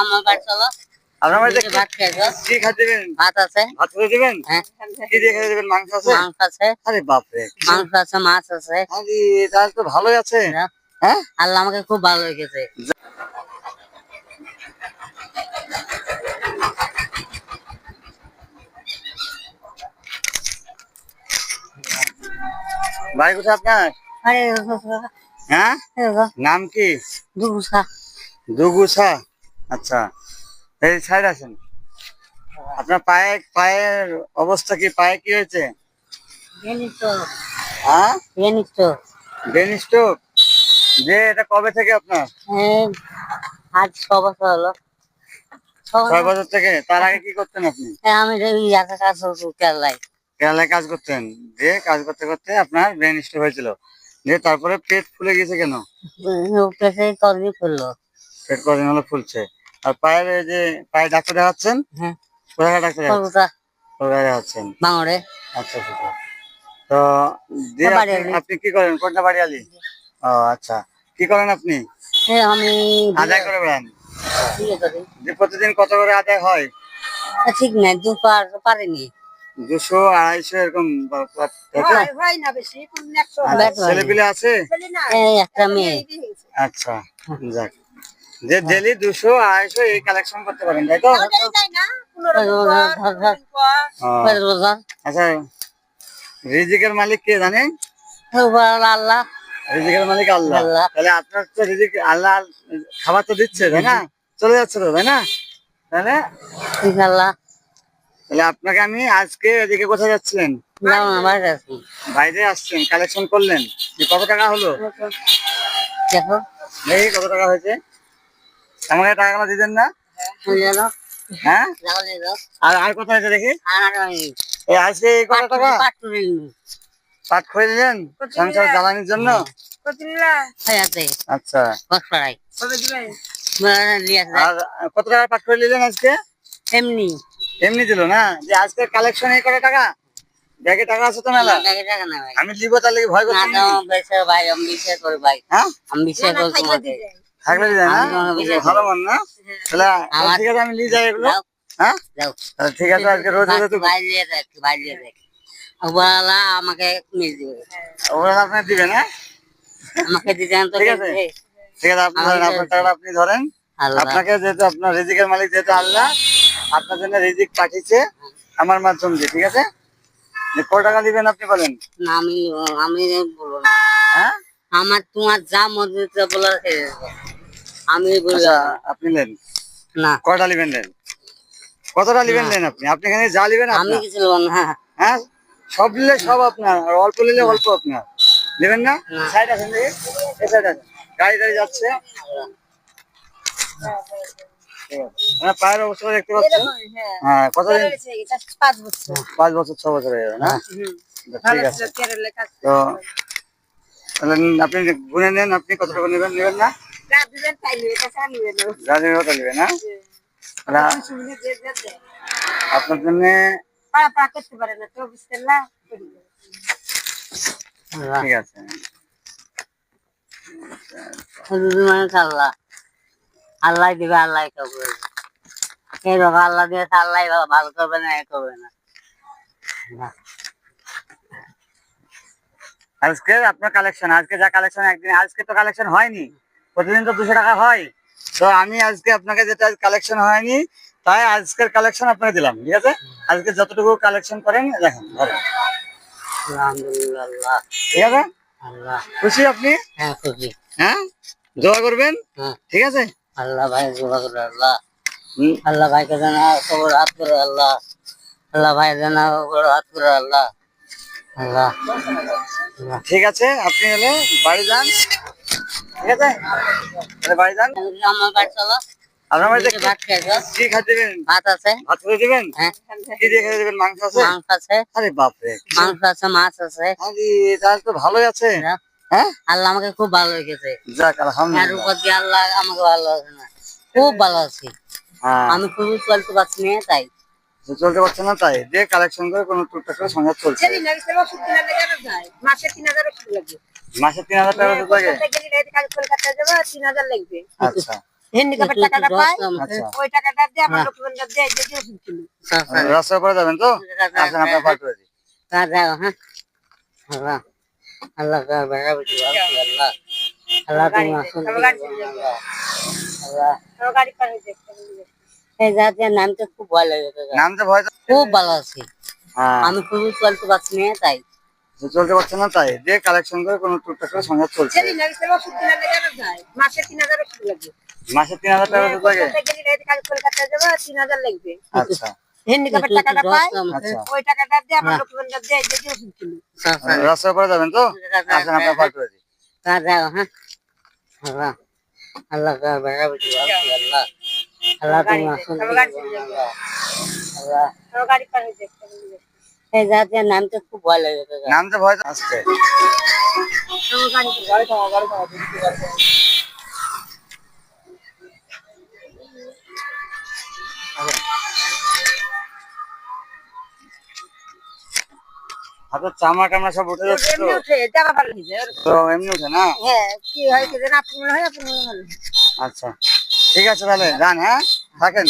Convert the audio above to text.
আমার বাড়ি চলো আপনার বাড়িতে ভাত খাইছো কি খাইতে দেবেন? ভাত আছে। ভাত করে দেবেন? হ্যাঁ। কি দিয়ে খেতে দেবেন? মাংস আছে? মাংস আছে। আরে মাংস আছে মাছ আছে। আরে তাহলে তো ভালোই আছে। হ্যাঁ? আল্লাহ আমাকে খুব ভালো লেগেছে কোথায় আপনার? আরে হ্যাঁ? নাম কি? দুগুসা দুগুছা। আচ্ছা। এই সাইড আপনার পায়ে পায়ের অবস্থা কি পায়ে কি হয়েছে? হ্যাঁ? ব্রেন স্ট্রোক যে এটা কবে থেকে আপনার? আজ ছ বছর হলো। ছয় বছর থেকে? তার আগে কি করতেন আপনি? আমি একা কাজ কেরালায়। কেরালায় কাজ করতেন। যে কাজ করতে করতে আপনার ব্রেন স্ট্রোক হয়েছিল। যে তারপরে পেট ফুলে গেছে কেন? পেট কদিন হলো ফুলছে। আর পায়ের যে পায়ে ডাক্তার দেখাচ্ছেন? হ্যাঁ। কোথায় ডাক্তার কোথায় দেখাচ্ছেন। বাংড়ে আচ্ছা আচ্ছা আচ্ছা। তো দিয়ে আপনি- কি করেন? কোনটা বাড়ি আলি ও আচ্ছা। কি করেন আপনি? আমি আদায় করে বেড়ান। যে প্রতিদিন কত করে আদায় হয়? ঠিক নাই দুপার পারিনি। দুশো আড়াইশো এরকম বা- বা- তাই তো? ব্যাট ছেলে পিলে আছে একটা মেয়ে। আচ্ছা যাক। যে ডেলি দুশো আড়াইশো এই কালেকশন করতে পারেন তাই তো? আচ্ছা রিজিকের মালিক কে জানেন আল্লাহ। রিজিকের মালিক আল্লাহ। আল্লাহ। তাহলে আপনার তো রিজিক আল্লাহ খাবার তো দিচ্ছে তাই না? চলে যাচ্ছে তো তাই না? তাহলে? ইনশাল্লাহ তাহলে আপনাকে আমি আজকে এদিকে কোথায় যাচ্ছিলেন? বাইরে আসছেন কালেকশন করলেন। যে কত টাকা হলো? দেখো। দেখি কত টাকা হয়েছে। আমাকে টাকাগুলো দিতেন না? হ্যাঁ? আর আর কত হয়েছে দেখি? এই আজকে এই কত টাকা? পাট খুঁজে দিলেন? সংসার জ্বালানির জন্য? আচ্ছা। নিয়ে আসে আর কত টাকা পাট করে নিলেন আজকে? এমনি। এমনি দিল না? যে আজকে কালেকশন এই কত টাকা? ব্যাগে টাকা আছে তো মেলা? টাকা টাকা না ভাই। আমি লিবো তাহলে কি ভয় না? বেশি ভাই আমি বিশ্বাস করি ভাই। হ্যাঁ? আমি বিশ্বাস করি তোমাকে। থাকলে না? ভালো মন না? তাহলে ঠিক আছে আমি নিয়ে যাই এগুলো। হ্যাঁ? ঠিক আছে আজকে রোজ রোজ বাইরে বাইরে ওবেলা আমাকে মিল দিবে। ওগুলো আপনি দিবেন হ্যাঁ আমাকে দিতেন তো ঠিক আছে। ঠিক আছে আপনি ধরেন আপনার বলছি। আপনি ধরেন। আপনাকে যেহেতু আপনার রিজিকের মালিক যেহেতু আল্লাহ আপনার জন্য রিজিক পাঠিয়েছে আমার মাধ্যম দিয়ে ঠিক আছে? কত টাকা দিবেন আপনি বলেন। না, আমি আমি বলব না। হ্যাঁ? আমার তোমার যা মধ্যে বলার। আমি আচ্ছা আপনি নেন। না। কয়টা নেবেন নেন? কতটা নেবেন নেন আপনি? আপনি এখানে যা নেবেন আমি কিছু বলব না হ্যাঁ। সব নিলে সব আপনার আর অল্প নিলে অল্প আপনার। নেবেন না। সাইড আছেন দেখি এই সাইড আছে। গাড়ি গাড়ি যাচ্ছে। আপনার পায়ের অবস্থা দেখতে পাচ্ছেন? হ্যাঁ। কতদিন পাঁচ বছর। পাঁচ বছর ছ বছর হয়ে যাবে না? ঠিক আছে। তো আপনি গুনে নেন আপনি কত টাকা নেবেন? নেবেন না? আল্লাহ দিবে আল্লাহ করবে এই আল্লাহ দিয়েছে আল্লাহ ভালো করবে না এ করবে না। আজকে আপনার কালেকশন আজকে যা কালেকশন একদিন আজকে তো কালেকশন হয়নি প্রতিদিন তো দুশো টাকা হয়। তো আমি আজকে আপনাকে যেটা কালেকশন হয়নি তাই আজকের কালেকশন আপনাকে দিলাম ঠিক আছে? আজকে যতটুকু কালেকশন করেন দেখেন। আলহামদুলিল্লাহ। ঠিক আছে? খুশি আপনি? হ্যাঁ খুশি। হ্যাঁ? দোয়া করবেন? হ্যাঁ। ঠিক আছে? আল্লাহ ভাই দোয়া করে আল্লাহ। আল্লাহ ভাইকে জানা খবর হাত করে আল্লাহ। আল্লাহ ভাই জানা খবর হাত করে আল্লাহ। আল্লাহ। আল্লাহ। ঠিক আছে আপনি হলে বাড়ি যান। ঠিক আছে? তাহলে বাড়ি যান। আমার বাড়ি চলো। আপনার বাড়িতে ভাত খাইছো কি খাইতে দেবেন? ভাত আছে। ভাত করে দেবেন? হ্যাঁ। কি দিয়ে খেতে দেবেন? মাংস আছে? মাংস আছে। আরে বাপরে। মাংস আছে মাছ আছে। আরে তাহলে তো ভালোই আছে। হ্যাঁ। হ্যাঁ? আল্লাহ আমাকে খুব ভালো লেগেছে যাক আর উপর দিয়ে আল্লাহ আমাকে ভালো আছে না। খুব ভালো আছি। হ্যাঁ। আমি খুবই চলতে পারছি না তাই। চলতে পারছে না তাই। যে কালেকশন করে কোনো টুকটাক করে সংসার চলছে। মাসে তিন হাজার ওষুধ লাগবে মাসে তিন হাজার টাকা লাগে কলকাতা যাব তিন হাজার লাগবে আচ্ছা হ্যান্ডিক্যাপের টাকাটা পাই আচ্ছা ওই টাকাটা দিয়ে আমার হ্যাঁ। দিয়ে যে যে ওষুধ কিনি রাস্তার পরে যাবেন তো আসেন আপনার পার করে দিই কাজাও হ্যাঁ আল্লাহ আল্লাহ কার বেড়া বেটি আল্লাহ আল্লাহ তুমি আসুন আল্লাহ আল্লাহ গাড়ি পার হয়েছে এই নামতে খুব ভালো লাগে কাকা। নাম তো ভয় তো- খুব ভালো আছি হ্যাঁ আমি খুবই চলতে পারছি না তাই চলতে পারছে না তাই দিয়ে কালেকশন করে কোনো টুকটাক করে সংসার চলছে মাসে তিন হাজার ওষুধ মাসে তিন হাজার টাকা লাগে তিন হাজার লাগবে আচ্ছা টাকাটা পাই আচ্ছা ওই টাকাটা দিয়ে আমার রাস্তার যাবেন তো আসেন আপনার পার করে দিই হ্যাঁ আল্লাহ আল্লাহ নামতে খুব লাগে কাকা। ভয় আসছে। হাতের চামড়া টামড়া সব উঠে যাচ্ছে এমনি উঠে যাবা ভালো তো এমনি উঠে না? হ্যাঁ কি হয় কি জানি আপনি মনে হয় আপনি মনে হয় আচ্ছা। ঠিক আছে তাহলে যান হ্যাঁ? থাকেন।